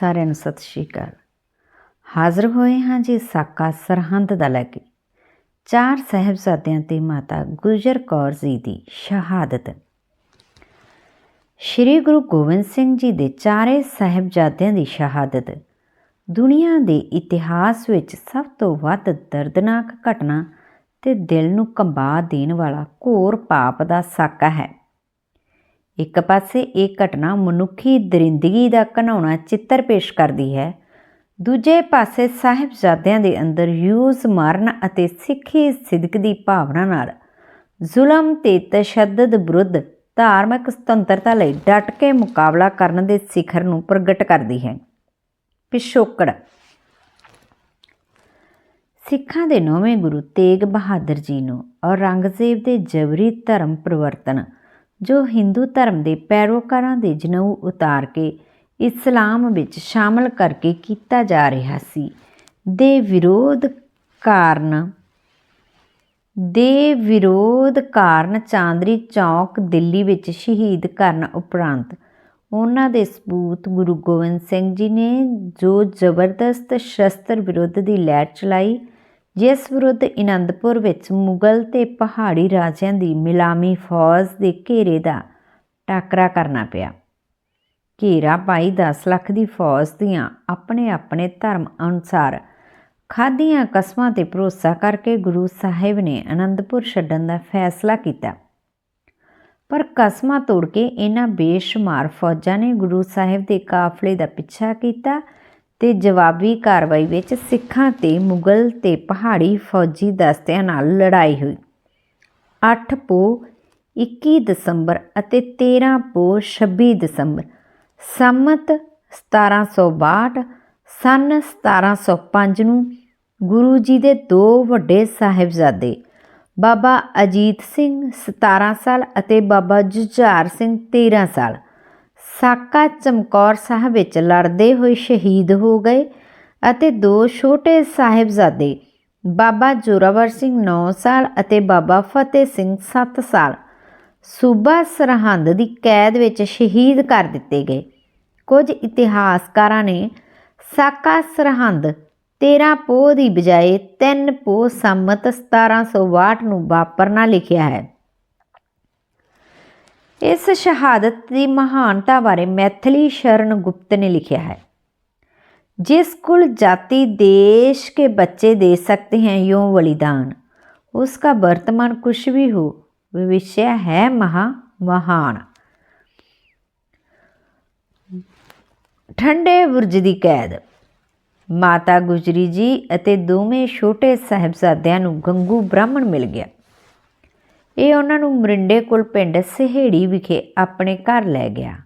ਸਾਰਿਆਂ ਨੂੰ ਸਤਿ ਸ਼੍ਰੀ ਅਕਾਲ। ਹਾਜ਼ਰ ਹੋਏ ਹਾਂ ਜੀ ਸਾਕਾ ਸਰਹੰਦ ਦਾ ਲੈ ਕੇ ਚਾਰ ਸਹਿਬਜ਼ਾਦਿਆਂ ਤੇ ਮਾਤਾ ਗੁਜਰ ਕੌਰ ਜੀ ਦੀ ਸ਼ਹਾਦਤ। ਸ਼੍ਰੀ ਗੁਰੂ ਗੋਬਿੰਦ ਸਿੰਘ ਜੀ ਦੇ ਚਾਰੇ ਸਹਿਬਜ਼ਾਦਿਆਂ ਦੀ ਸ਼ਹਾਦਤ। ਦੁਨੀਆ ਦੇ ਇਤਿਹਾਸ ਵਿੱਚ ਸਭ ਤੋਂ ਵੱਧ ਦਰਦਨਾਕ ਘਟਨਾ ਤੇ ਦਿਲ ਨੂੰ ਕੰਬਾ ਦੇਣ ਵਾਲਾ ਘੋਰ ਪਾਪ ਦਾ ਸਾਕਾ ਹੈ। ਇੱਕ ਪਾਸੇ ਇਹ ਘਟਨਾ ਮਨੁੱਖੀ ਦਰਿੰਦਗੀ ਦਾ ਘਨਾਉਣਾ ਚਿੱਤਰ ਪੇਸ਼ ਕਰਦੀ ਹੈ, ਦੂਜੇ ਪਾਸੇ ਸਾਹਿਬਜ਼ਾਦਿਆਂ ਦੇ ਅੰਦਰ ਯੂਜ਼ ਮਾਰਨ ਅਤੇ ਸਿੱਖੀ ਸਿਦਕ ਦੀ ਭਾਵਨਾ ਨਾਲ ਜ਼ੁਲਮ ਤੇ ਤਸ਼ੱਦਦ ਵਿਰੁੱਧ ਧਾਰਮਿਕ ਸੁਤੰਤਰਤਾ ਲਈ ਡਟ ਕੇ ਮੁਕਾਬਲਾ ਕਰਨ ਦੇ ਸਿਖਰ ਨੂੰ ਪ੍ਰਗਟ ਕਰਦੀ ਹੈ। ਪਿਛੋਕੜ ਸਿੱਖਾਂ ਦੇ ਨੌਵੇਂ ਗੁਰੂ ਤੇਗ ਬਹਾਦਰ ਜੀ ਨੂੰ ਔਰੰਗਜ਼ੇਬ ਦੇ ਜਬਰੀ ਧਰਮ ਪਰਿਵਰਤਨ ਜੋ ਹਿੰਦੂ ਧਰਮ ਦੇ ਪੈਰੋਕਾਰਾਂ ਦੇ ਜਨੂ ਉਤਾਰ ਕੇ ਇਸਲਾਮ ਵਿੱਚ ਸ਼ਾਮਲ ਕਰਕੇ ਕੀਤਾ ਜਾ ਰਿਹਾ ਸੀ। ਦੇ ਵਿਰੋਧ ਕਾਰਨ, ਦੇ ਵਿਰੋਧ ਕਾਰਨ ਚਾਂਦਰੀ ਚੌਕ ਦਿੱਲੀ ਵਿੱਚ ਸ਼ਹੀਦ ਕਰਨ ਉਪਰੰਤ ਉਹਨਾਂ ਦੇ ਸਪੂਤ ਗੁਰੂ ਗੋਬਿੰਦ ਸਿੰਘ ਜੀ ਨੇ ਜੋ ਜ਼ਬਰਦਸਤ ਸ਼ਸਤਰ ਵਿਰੁੱਧ ਦੀ ਲਹਿਰ ਚਲਾਈ ਜਿਸ ਵਿਰੁੱਧ ਅਨੰਦਪੁਰ ਵਿੱਚ ਮੁਗਲ ਤੇ ਪਹਾੜੀ ਰਾਜਿਆਂ ਦੀ ਮਿਲਾਮੀ ਫੌਜ ਦੇ ਘੇਰੇ ਦਾ ਟਾਕਰਾ ਕਰਨਾ ਪਿਆ। ਘੇਰਾ ਪਾਈ 10 ਲੱਖ ਦੀ ਫੌਜ ਦੀਆਂ ਆਪਣੇ ਆਪਣੇ ਧਰਮ ਅਨੁਸਾਰ ਖਾਦੀਆਂ ਕਸਮਾਂ ਤੇ ਭਰੋਸਾ ਕਰਕੇ ਗੁਰੂ ਸਾਹਿਬ ਨੇ ਅਨੰਦਪੁਰ ਛੱਡਣ ਦਾ ਫੈਸਲਾ ਕੀਤਾ। ਪਰ ਕਸਮਾਂ ਤੋੜ ਕੇ ਇਹਨਾਂ ਬੇਸ਼ੁਮਾਰ ਫੌਜਾਂ ਨੇ ਗੁਰੂ ਸਾਹਿਬ ਦੇ ਕਾਫਲੇ ਦਾ ਪਿੱਛਾ ਕੀਤਾ ਤੇ ਜਵਾਬੀ ਕਾਰਵਾਈ ਵਿੱਚ ਸਿੱਖਾਂ ਤੇ ਮੁਗਲ ਤੇ ਪਹਾੜੀ ਫੌਜੀ ਦਸਤਿਆਂ ਨਾਲ ਲੜਾਈ ਹੋਈ। 8 ਪੋ 21 ਦਸੰਬਰ ਅਤੇ 13 ਪੋ 26 ਦਸੰਬਰ, ਸੰਮਤ 1762 ਸਨ 1705 ਨੂੰ ਗੁਰੂ ਜੀ ਦੇ ਦੋ ਵੱਡੇ ਸਾਹਿਬਜ਼ਾਦੇ, ਬਾਬਾ ਅਜੀਤ ਸਿੰਘ 17 ਸਾਲ ਅਤੇ ਬਾਬਾ ਜੁਝਾਰ ਸਿੰਘ 13 ਸਾਲ ਸਾਕਾ ਚਮਕੌਰ ਸਾਹਿਬ ਵਿੱਚ ਲੜਦੇ ਹੋਏ ਸ਼ਹੀਦ ਹੋ ਗਏ ਅਤੇ ਦੋ ਛੋਟੇ ਸਾਹਿਬਜ਼ਾਦੇ, ਬਾਬਾ ਜੋਰਾਵਰ ਸਿੰਘ 9 ਸਾਲ ਅਤੇ ਬਾਬਾ ਫਤਿਹ ਸਿੰਘ 7 ਸਾਲ, ਸੂਬਾ ਸਰਹੰਦ ਦੀ ਕੈਦ ਵਿੱਚ ਸ਼ਹੀਦ ਕਰ ਦਿੱਤੇ ਗਏ। ਕੁਝ ਇਤਿਹਾਸਕਾਰਾਂ ਨੇ ਸਾਕਾ ਸਰਹੰਦ 13 ਪੋਹ ਦੀ ਬਜਾਏ 3 ਪੋਹ ਸੰਮਤ 1762 ਨੂੰ ਵਾਪਰਨਾ ਲਿਖਿਆ ਹੈ। ਇਸ ਸ਼ਹਾਦਤ ਦੀ ਮਹਾਨਤਾ ਬਾਰੇ ਮੈਥਲੀ ਸ਼ਰਨ ਗੁਪਤ ਨੇ ਲਿਖਿਆ ਹੈ जिस कुल जाति देश के बच्चे दे सकते हैं यूं बलिदान उसका वर्तमान कुछ भी हो भविष्य है महा महान ਠੰਡੇ ਬੁਰਜ ਦੀ ਕੈਦ ਮਾਤਾ ਗੁਜਰੀ ਜੀ ਅਤੇ ਦੋਵੇਂ ਛੋਟੇ ਸਹਿਬਜ਼ਾਦਿਆਂ ਨੂੰ ਗੰਗੂ ਬ੍ਰਾਹਮਣ ਮਿਲ ਗਿਆ ਇਹ ਉਹਨਾਂ ਨੂੰ ਮਰਿੰਡੇ ਕੋਲ ਪਿੰਡ ਸਹੇੜੀ ਵਿਖੇ ਆਪਣੇ ਘਰ ਲੈ ਗਿਆ।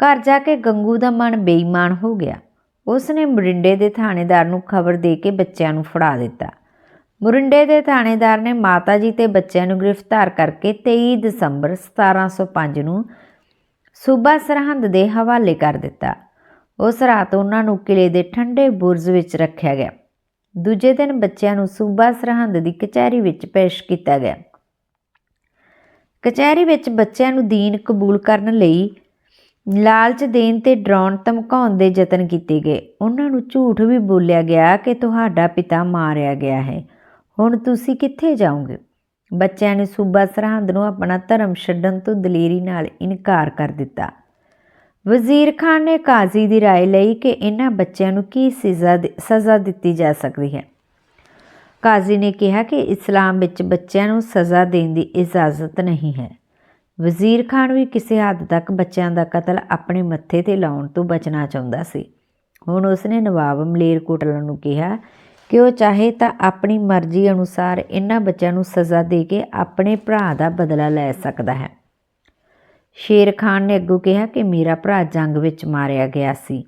ਘਰ ਜਾ ਕੇ ਗੰਗੂ ਦਾ ਮਨ ਬੇਈਮਾਨ ਹੋ ਗਿਆ। ਉਸ ਨੇ ਮਰਿੰਡੇ ਦੇ ਥਾਣੇਦਾਰ ਨੂੰ ਖਬਰ ਦੇ ਕੇ ਬੱਚਿਆਂ ਨੂੰ ਫੜਾ ਦਿੱਤਾ। ਮੁਰਿੰਡੇ ਦੇ ਥਾਣੇਦਾਰ ਨੇ ਮਾਤਾ ਜੀ ਤੇ ਬੱਚਿਆਂ ਨੂੰ ਗ੍ਰਿਫਤਾਰ ਕਰਕੇ 23 ਦਸੰਬਰ 1705 ਨੂੰ ਸੂਬਾ ਸਰਹੰਦ ਦੇ ਹਵਾਲੇ ਕਰ ਦਿੱਤਾ। ਉਸ ਰਾਤ ਉਹਨਾਂ ਨੂੰ ਕਿਲੇ ਦੇ ਠੰਡੇ ਬੁਰਜ ਵਿੱਚ ਰੱਖਿਆ ਗਿਆ। ਦੂਜੇ ਦਿਨ ਬੱਚਿਆਂ ਨੂੰ ਸੂਬਾ ਸਰਹੰਦ ਦੀ ਕਚਹਿਰੀ ਵਿੱਚ ਪੇਸ਼ ਕੀਤਾ ਗਿਆ। ਕਚਹਿਰੀ ਵਿੱਚ ਬੱਚਿਆਂ ਨੂੰ ਦੀਨ ਕਬੂਲ ਕਰਨ ਲਈ ਲਾਲਚ ਦੇਣ ਤੇ ਡਰਾਉਣ ਧਮਕਾਉਣ ਦੇ ਯਤਨ ਕੀਤੇ ਗਏ ਉਹਨਾਂ ਨੂੰ ਝੂਠ ਵੀ ਬੋਲਿਆ ਗਿਆ ਕਿ ਤੁਹਾਡਾ ਪਿਤਾ ਮਾਰਿਆ ਗਿਆ ਹੈ ਹੁਣ ਤੁਸੀਂ ਕਿੱਥੇ ਜਾਓਗੇ ਬੱਚਿਆਂ ਨੇ ਸੂਬਾ ਸਰਹੰਦ ਨੂੰ ਆਪਣਾ ਧਰਮ ਛੱਡਣ ਤੋਂ ਦਲੇਰੀ ਨਾਲ ਇਨਕਾਰ ਕਰ ਦਿੱਤਾ ਵਜ਼ੀਰ ਖਾਨ ਨੇ ਕਾਜ਼ੀ ਦੀ رائے ਲਈ ਕਿ ਇਹਨਾਂ ਬੱਚਿਆਂ ਨੂੰ ਕੀ ਸਜ਼ਾ ਸਜ਼ਾ ਦਿੱਤੀ ਜਾ ਸਕਦੀ ਹੈ ਕਾਜ਼ੀ ਨੇ ਕਿਹਾ ਕਿ ਇਸਲਾਮ ਵਿੱਚ ਬੱਚਿਆਂ ਨੂੰ ਸਜ਼ਾ ਦੇਣ ਦੀ ਇਜਾਜ਼ਤ ਨਹੀਂ ਹੈ। ਵਜ਼ੀਰ ਖਾਨ ਵੀ ਕਿਸੇ ਹੱਦ ਤੱਕ ਬੱਚਿਆਂ ਦਾ ਕਤਲ ਆਪਣੇ ਮੱਥੇ ਤੇ ਲਾਉਣ ਤੋਂ ਬਚਣਾ ਚਾਹੁੰਦਾ ਸੀ। ਹੁਣ ਉਸਨੇ ਨਵਾਬ ਮਲੇਰਕੋਟਲਾ ਨੂੰ ਕਿਹਾ ਕਿ ਉਹ ਚਾਹੇ ਤਾਂ ਆਪਣੀ ਮਰਜ਼ੀ ਅਨੁਸਾਰ ਇਹਨਾਂ ਬੱਚਿਆਂ ਨੂੰ ਸਜ਼ਾ ਦੇ ਕੇ ਆਪਣੇ ਭਰਾ ਦਾ ਬਦਲਾ ਲੈ ਸਕਦਾ ਹੈ। ਸ਼ੇਰ ਖਾਨ ਨੇ ਅੱਗੋਂ ਕਿਹਾ ਕਿ ਮੇਰਾ ਭਰਾ ਜੰਗ ਵਿੱਚ ਮਾਰਿਆ ਗਿਆ ਸੀ।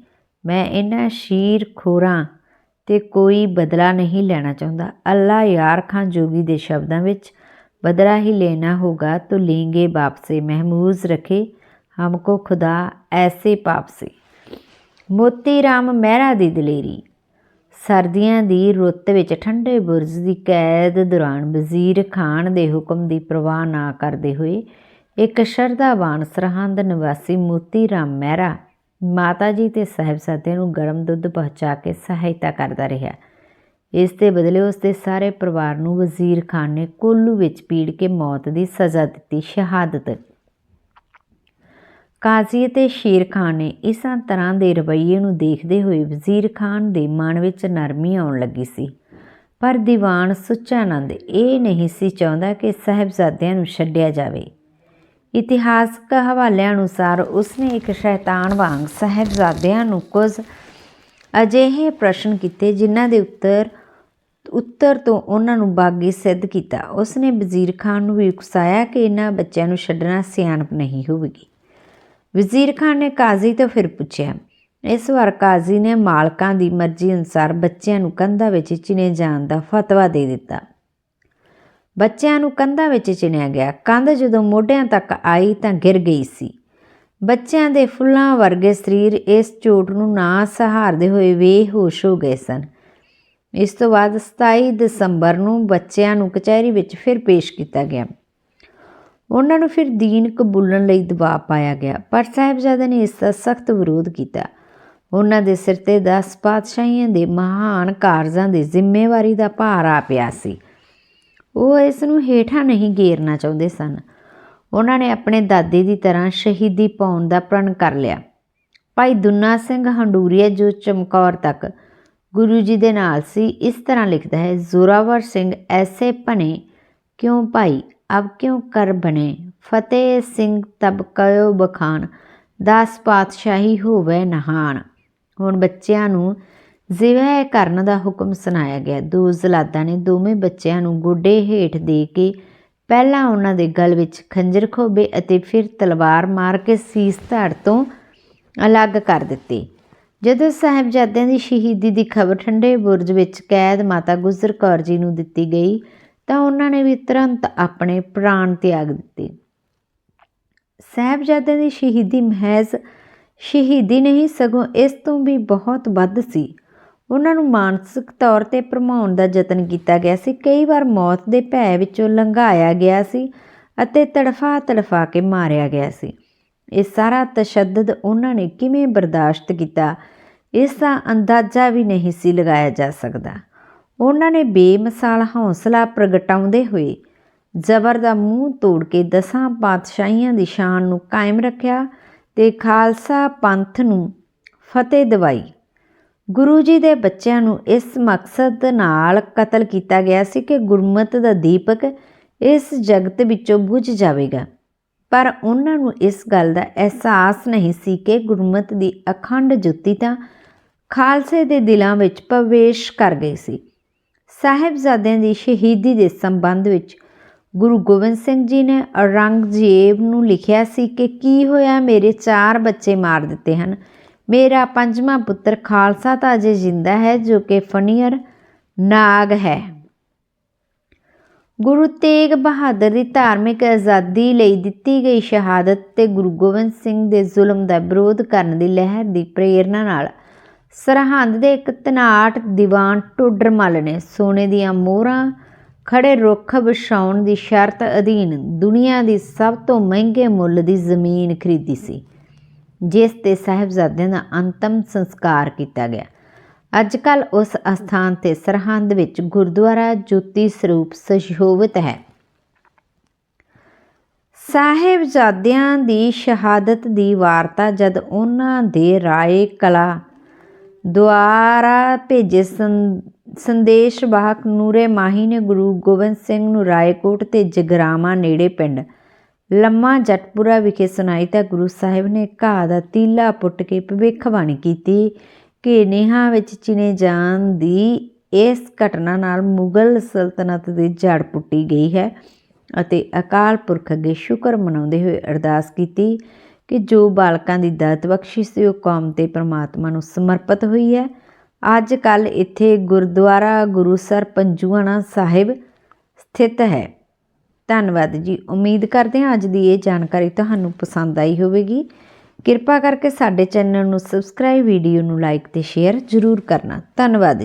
ਮੈਂ ਇਹਨਾਂ ਸ਼ੀਰ ਖੋਰਾਂ ਤੇ ਕੋਈ ਬਦਲਾ ਨਹੀਂ ਲੈਣਾ ਚਾਹੁੰਦਾ ਅੱਲਾ ਯਾਰ ਖਾਨ ਜੋਗੀ ਦੇ ਸ਼ਬਦਾਂ ਵਿੱਚ बदला ही लेना होगा तो लेंगे बाप से महमूज रखे हमको खुदा ऐसे पाप से ਮੋਤੀ ਰਾਮ ਮਹਿਰਾ ਦੀ ਦਲੇਰੀ ਸਰਦੀਆਂ ਦੀ ਰੁੱਤ ਵਿੱਚ ਠੰਡੇ ਬੁਰਜ ਦੀ ਕੈਦ ਦੌਰਾਨ ਵਜ਼ੀਰ ਖਾਨ ਦੇ ਹੁਕਮ ਦੀ ਪਰਵਾਹ ਨਾ ਕਰਦੇ ਹੋਏ ਇੱਕ ਸ਼ਰਧਾਵਾਨ ਸਰਹੰਦ ਨਿਵਾਸੀ ਮੋਤੀ ਰਾਮ ਮਹਿਰਾ ਮਾਤਾ ਜੀ ਤੇ ਸਾਹਿਬਜ਼ਾਦੇ ਨੂੰ ਗਰਮ ਦੁੱਧ ਪਹੁੰਚਾ ਕੇ ਸਹਾਇਤਾ ਕਰਦਾ ਰਿਹਾ। ਇਸ ਦੇ ਬਦਲੇ ਉਸ ਦੇ ਸਾਰੇ ਪਰਿਵਾਰ ਨੂੰ ਵਜ਼ੀਰ ਖਾਨ ਨੇ ਕੋਲੂ ਵਿੱਚ ਪੀੜ ਕੇ ਮੌਤ ਦੀ ਸਜ਼ਾ ਦਿੱਤੀ ਸ਼ਹਾਦਤ। ਕਾਜ਼ੀ ਅਤੇ ਸ਼ੇਰ ਖਾਨ ਨੇ ਇਸਾਂ ਤਰ੍ਹਾਂ ਦੇ ਰਵੱਈਏ ਨੂੰ ਦੇਖਦੇ ਹੋਏ ਵਜ਼ੀਰ ਖਾਨ ਦੇ ਮਨ ਵਿੱਚ ਨਰਮੀ ਆਉਣ ਲੱਗੀ ਸੀ। ਪਰ ਦੀਵਾਨ ਸੁੱਚਾਨੰਦ ਇਹ ਨਹੀਂ ਸੀ ਚਾਹੁੰਦਾ ਕਿ ਸਾਹਿਬਜ਼ਾਦਿਆਂ ਨੂੰ ਛੱਡਿਆ ਜਾਵੇ। ਇਤਿਹਾਸਕ ਹਵਾਲਿਆਂ ਅਨੁਸਾਰ ਉਸਨੇ ਇੱਕ ਸ਼ੈਤਾਨ ਵਾਂਗ ਸਾਹਿਬਜ਼ਾਦਿਆਂ ਨੂੰ ਕੁਝ ਅਜਿਹੇ ਪ੍ਰਸ਼ਨ ਕੀਤੇ ਜਿਨ੍ਹਾਂ ਦੇ ਉੱਤਰ ਉੱਤਰ ਤੋਂ ਉਹਨਾਂ ਨੂੰ ਬਾਗੀ ਸਿੱਧ ਕੀਤਾ। ਉਸਨੇ ਵਜ਼ੀਰ ਖਾਨ ਨੂੰ ਵੀ ਉਕਸਾਇਆ ਕਿ ਇਹਨਾਂ ਬੱਚਿਆਂ ਨੂੰ ਛੱਡਣਾ ਸਿਆਣਪ ਨਹੀਂ ਹੋਵੇਗੀ। ਵਜ਼ੀਰ ਖਾਨ ਨੇ ਕਾਜ਼ੀ ਤੋਂ ਫਿਰ ਪੁੱਛਿਆ, ਇਸ ਵਾਰ ਕਾਜ਼ੀ ਨੇ ਮਾਲਕਾਂ ਦੀ ਮਰਜ਼ੀ ਅਨੁਸਾਰ ਬੱਚਿਆਂ ਨੂੰ ਕੰਧਾਂ ਵਿੱਚ ਚਿਣੇ ਜਾਣ ਦਾ ਫਤਵਾ ਦੇ ਦਿੱਤਾ। ਬੱਚਿਆਂ ਨੂੰ ਕੰਧਾਂ ਵਿੱਚ ਚਿਣਿਆ ਗਿਆ। ਕੰਧ ਜਦੋਂ ਮੋਢਿਆਂ ਤੱਕ ਆਈ ਤਾਂ ਗਿਰ ਗਈ ਸੀ। ਬੱਚਿਆਂ ਦੇ ਫੁੱਲਾਂ ਵਰਗੇ ਸਰੀਰ ਇਸ ਚੋਟ ਨੂੰ ਨਾ ਸਹਾਰਦੇ ਹੋਏ ਬੇਹੋਸ਼ ਹੋ ਗਏ ਸਨ। ਇਸ ਤੋਂ ਬਾਅਦ 27 ਦਸੰਬਰ ਨੂੰ ਬੱਚਿਆਂ ਨੂੰ ਕਚਹਿਰੀ ਵਿੱਚ ਫਿਰ ਪੇਸ਼ ਕੀਤਾ ਗਿਆ। ਉਹਨਾਂ ਨੂੰ ਫਿਰ ਦੀਨ ਕਬੂਲਣ ਲਈ ਦਬਾਅ ਪਾਇਆ ਗਿਆ। ਪਰ ਸਾਹਿਬਜ਼ਾਦੇ ਨੇ ਇਸ ਦਾ ਸਖਤ ਵਿਰੋਧ ਕੀਤਾ। ਉਹਨਾਂ ਦੇ ਸਿਰ ਤੇ 10 ਪਾਤਸ਼ਾਹੀਆਂ ਦੇ ਮਹਾਨ ਕਾਰਜਾਂ ਦੀ ਜ਼ਿੰਮੇਵਾਰੀ ਦਾ ਭਾਰ ਆ ਪਿਆ ਸੀ। ਉਹ ਇਸ ਨੂੰ ਹੇਠਾਂ ਨਹੀਂ ਗੇਰਨਾ ਚਾਹੁੰਦੇ ਸਨ। ਉਹਨਾਂ ਨੇ ਆਪਣੇ ਦਾਦੇ ਦੀ ਤਰ੍ਹਾਂ ਸ਼ਹੀਦੀ ਪਾਉਣ ਦਾ ਪ੍ਰਣ ਕਰ ਲਿਆ। ਭਾਈ ਦੁਨਾ ਸਿੰਘ ਹੰਡੂਰੀਆ ਜੋ ਚਮਕੌਰ ਤੱਕ ਗੁਰੂ ਜੀ ਦੇ ਨਾਲ ਸੀ, ਇਸ ਤਰ੍ਹਾਂ ਲਿਖਦਾ ਹੈ, ਜ਼ੋਰਾਵਰ ਸਿੰਘ ਐਸੇ ਭਨੇ ਕਿਉਂ ਭਾਈ? ਅਬ ਕਿਉਂ ਕਰ ਬਨੇ ਫਤਿਹ ਸਿੰਘ ਤਬ ਕਯੋ ਬਖਾਨ, ਦਾਸ ਪਾਤਸ਼ਾਹੀ ਹੋਵੇ ਨਹਾਨ। ਹੁਣ ਬੱਚਿਆਂ ਨੂੰ ਜ਼ਿਵਹ ਕਰਨ ਦਾ ਹੁਕਮ ਸੁਣਾਇਆ ਗਿਆ, ਦੋ ਜ਼ਲਾਦਾਂ ਨੇ ਦੋਵੇਂ ਬੱਚਿਆਂ ਨੂੰ ਗੋਡੇ ਹੇਠ ਦੇ ਕੇ ਪਹਿਲਾਂ ਉਹਨਾਂ ਦੇ ਗਲ ਵਿੱਚ ਖੰਜਰ ਖੋਬੇ ਅਤੇ ਫਿਰ ਤਲਵਾਰ ਮਾਰ ਕੇ ਸੀਸ ਧੜ ਤੋਂ ਅਲੱਗ ਕਰ ਦਿੱਤੇ। ਜਦੋਂ ਸਾਹਿਬਜ਼ਾਦਿਆਂ ਦੀ ਸ਼ਹੀਦੀ ਦੀ ਖਬਰ ਠੰਡੇ ਬੁਰਜ ਵਿੱਚ ਕੈਦ ਮਾਤਾ ਗੁਜਰ ਕੌਰ ਜੀ ਨੂੰ ਦਿੱਤੀ ਗਈ, ਤਾਂ ਉਹਨਾਂ ਨੇ ਵੀ ਤੁਰੰਤ ਆਪਣੇ ਪ੍ਰਾਣ ਤਿਆਗ ਦਿੱਤੇ। ਸਾਹਿਬਜ਼ਾਦਿਆਂ ਦੀ ਸ਼ਹੀਦੀ ਮਹਿਜ਼ ਸ਼ਹੀਦੀ ਨਹੀਂ, ਸਗੋਂ ਇਸ ਤੋਂ ਵੀ ਬਹੁਤ ਵੱਧ ਸੀ। ਉਹਨਾਂ ਨੂੰ ਮਾਨਸਿਕ ਤੌਰ ਤੇ ਭਰਮਾਉਣ ਦਾ ਯਤਨ ਕੀਤਾ ਗਿਆ ਸੀ। ਕਈ ਵਾਰ ਮੌਤ ਦੇ ਭੈ ਵਿੱਚੋਂ ਲੰਘਾਇਆ ਗਿਆ ਸੀ ਅਤੇ ਤੜਫਾ ਤੜਫਾ ਕੇ ਮਾਰਿਆ ਗਿਆ ਸੀ। ਇਹ ਸਾਰਾ ਤਸ਼ੱਦਦ ਉਹਨਾਂ ਨੇ ਕਿਵੇਂ ਬਰਦਾਸ਼ਤ ਕੀਤਾ, ਇਸ ਦਾ ਅੰਦਾਜ਼ਾ ਵੀ ਨਹੀਂ ਸੀ ਲਗਾਇਆ ਜਾ ਸਕਦਾ। ਉਹਨਾਂ ਨੇ ਬੇਮਿਸਾਲ ਹੌਸਲਾ ਪ੍ਰਗਟਾਉਂਦੇ ਹੋਏ ਜ਼ਬਰ ਦਾ ਮੂੰਹ ਤੋੜ ਕੇ ਦਸਾਂ ਪਾਤਸ਼ਾਹੀਆਂ ਦੀ ਸ਼ਾਨ ਨੂੰ ਕਾਇਮ ਰੱਖਿਆ ਤੇ ਖਾਲਸਾ ਪੰਥ ਨੂੰ ਫਤਿਹ ਦਿਵਾਈ। ਗੁਰੂ ਜੀ ਦੇ ਬੱਚਿਆਂ ਨੂੰ ਇਸ ਮਕਸਦ ਨਾਲ ਕਤਲ ਕੀਤਾ ਗਿਆ ਸੀ ਕਿ ਗੁਰਮਤ ਦਾ ਦੀਪਕ ਇਸ ਜਗਤ ਵਿੱਚੋਂ ਬੁਝ ਜਾਵੇਗਾ। ਪਰ ਉਹਨਾਂ ਨੂੰ ਇਸ ਗੱਲ ਦਾ ਅਹਿਸਾਸ ਨਹੀਂ ਸੀ ਕਿ ਗੁਰਮਤ ਦੀ ਅਖੰਡ ਜੁੱਤੀ ਤਾਂ ਖਾਲਸੇ ਦੇ ਦਿਲਾਂ ਵਿੱਚ ਪ੍ਰਵੇਸ਼ ਕਰ ਗਈ ਸੀ। ਸਾਹਿਬਜ਼ਾਦਿਆਂ ਦੀ ਸ਼ਹੀਦੀ ਦੇ ਸੰਬੰਧ ਵਿੱਚ ਗੁਰੂ ਗੋਬਿੰਦ ਸਿੰਘ ਜੀ ਨੇ ਔਰੰਗਜ਼ੇਬ ਨੂੰ ਲਿਖਿਆ ਸੀ ਕਿ ਕੀ ਹੋਇਆ ਮੇਰੇ ਚਾਰ ਬੱਚੇ ਮਾਰ ਦਿੱਤੇ ਹਨ। ਮੇਰਾ ਪੰਜਵਾਂ ਪੁੱਤਰ ਖਾਲਸਾ ਤਾਂ ਅਜੇ ਜਿੰਦਾ ਹੈ, ਜੋ ਕਿ ਫਨੀਅਰ ਨਾਗ ਹੈ। ਗੁਰੂ ਤੇਗ ਬਹਾਦਰ ਦੀ ਧਾਰਮਿਕ ਆਜ਼ਾਦੀ ਲਈ ਦਿੱਤੀ ਗਈ ਸ਼ਹਾਦਤ ਤੇ ਗੁਰੂ ਗੋਬਿੰਦ ਸਿੰਘ ਦੇ ਜ਼ੁਲਮ ਦਾ ਵਿਰੋਧ ਕਰਨ ਦੀ ਲਹਿਰ ਦੀ ਪ੍ਰੇਰਣਾ ਨਾਲ ਸਰਹੰਦ ਦੇ ਇੱਕ ਤਨਾਟ ਦੀਵਾਨ ਟੋਡਰਮਲ ਨੇ ਸੋਨੇ ਦੀਆਂ ਮੋਹਰਾਂ ਖੜੇ ਰੁੱਖ ਵਿਛਾਉਣ ਦੀ ਸ਼ਰਤ ਅਧੀਨ ਦੁਨੀਆ ਦੀ ਸਭ ਤੋਂ ਮਹਿੰਗੇ ਮੁੱਲ ਦੀ ਜ਼ਮੀਨ ਖਰੀਦੀ ਸੀ। ਜਿਸ ਤੇ ਸਾਹਿਬਜ਼ਾਦਿਆਂ ਦਾ ਅੰਤਮ ਸੰਸਕਾਰ ਕੀਤਾ ਗਿਆ। ਅੱਜ ਕੱਲ ਉਸ ਅਸਥਾਨ ਤੇ ਸਰਹੰਦ ਵਿੱਚ ਗੁਰਦੁਆਰਾ ਜੋਤੀ ਸਰੂਪ ਸੁਸ਼ੋਭਿਤ ਹੈ। ਸਾਹਿਬਜ਼ਾਦਿਆਂ ਦੀ ਸ਼ਹਾਦਤ ਦੀ ਵਾਰਤਾ ਜਦ ਉਹਨਾਂ ਦੇ ਰਾਏ ਕਲਾ ਦੁਆਰਾ ਭੇਜੇ ਸੰਦੇਸ਼ ਵਾਹਕ ਨੂਰੇ ਮਾਹੀ ਨੇ ਗੁਰੂ ਗੋਬਿੰਦ ਸਿੰਘ ਨੂੰ ਰਾਏਕੋਟ ਤੇ ਜਗਰਾਮਾ ਨੇੜੇ ਪਿੰਡ ਲੰਮਾ ਜਟਪੁਰਾ ਵਿਖੇ ਸੁਣਾਈ ਤਾਂ ਗੁਰੂ ਸਾਹਿਬ ਨੇ ਘਾਹ ਦਾ ਤੀਲਾ ਪੁੱਟ ਕੇ ਭਵਿੱਖਬਾਣੀ ਕੀਤੀ ਕਿ ਨੇਹਾ ਵਿੱਚ ਚਿਨੇ ਜਾਣ ਦੀ ਇਸ ਘਟਨਾ ਨਾਲ ਮੁਗਲ ਸਲਤਨਤ ਦੀ ਜੜ ਪੁੱਟੀ ਗਈ ਹੈ ਅਤੇ ਅਕਾਲ ਪੁਰਖ ਅੱਗੇ ਸ਼ੁਕਰ ਮਨਾਉਂਦੇ ਹੋਏ ਅਰਦਾਸ ਕੀਤੀ ਕਿ ਜੋ ਬਾਲਕਾਂ ਦੀ ਦਾਤ ਬਖਸ਼ੀ ਸੀ, ਉਹ ਕੌਮ ਤੇ ਪ੍ਰਮਾਤਮਾ ਨੂੰ ਸਮਰਪਿਤ ਹੋਈ ਹੈ। ਅੱਜ ਕੱਲ ਇੱਥੇ ਗੁਰਦੁਆਰਾ ਗੁਰੂਸਰ ਪੰਜੂਆਣਾ ਸਾਹਿਬ ਸਥਿਤ ਹੈ। ਧੰਨਵਾਦ ਜੀ। ਉਮੀਦ ਕਰਦੇ ਹਾਂ ਅੱਜ ਦੀ ਇਹ ਜਾਣਕਾਰੀ ਤੁਹਾਨੂੰ ਪਸੰਦ ਆਈ ਹੋਵੇਗੀ। ਕਿਰਪਾ ਕਰਕੇ ਸਾਡੇ ਚੈਨਲ ਨੂੰ ਸਬਸਕ੍ਰਾਈਬ ਵੀਡੀਓ ਨੂੰ ਲਾਈਕ ਤੇ ਸ਼ੇਅਰ ਜ਼ਰੂਰ ਕਰਨਾ। ਧੰਨਵਾਦ